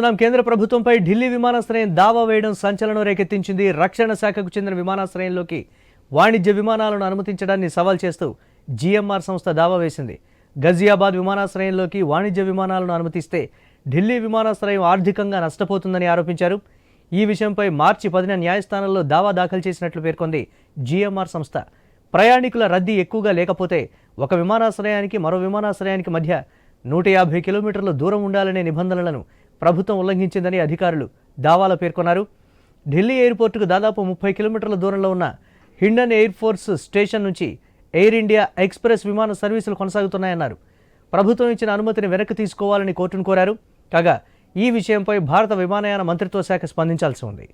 చూస్తున్నాం. కేంద్ర ప్రభుత్వంపై ఢిల్లీ విమానాశ్రయం దావా వేయడం సంచలనం రేకెత్తించింది. రక్షణ శాఖకు చెందిన విమానాశ్రయంలోకి వాణిజ్య విమానాలను అనుమతించడాన్ని సవాల్ చేస్తూ జీఎంఆర్ సంస్థ దావా వేసింది. గజియాబాద్ విమానాశ్రయంలోకి వాణిజ్య విమానాలను అనుమతిస్తే ఢిల్లీ విమానాశ్రయం ఆర్థికంగా నష్టపోతుందని ఆరోపించారు. ఈ విషయంపై మార్చి పదిన న్యాయస్థానంలో దావా దాఖలు చేసినట్లు పేర్కొంది జీఎంఆర్ సంస్థ. ప్రయాణికుల రద్దీ ఎక్కువగా లేకపోతే ఒక విమానాశ్రయానికి మరో విమానాశ్రయానికి మధ్య నూట యాభై కిలోమీటర్ల దూరం ఉండాలనే నిబంధనలను ప్రభుత్వం ఉల్లంఘించిందని అధికారులు దావాలో పేర్కొన్నారు. ఢిల్లీ ఎయిర్పోర్టుకు దాదాపు ముప్పై కిలోమీటర్ల దూరంలో ఉన్న హిండన్ ఎయిర్ ఫోర్స్ స్టేషన్ నుంచి ఎయిర్ ఇండియా ఎక్స్ప్రెస్ విమాన సర్వీసులు కొనసాగుతున్నాయన్నారు. ప్రభుత్వం ఇచ్చిన అనుమతిని వెనక్కి తీసుకోవాలని కోర్టును కోరారు. కాగా ఈ విషయంపై భారత విమానయాన మంత్రిత్వ శాఖ స్పందించాల్సి ఉంది.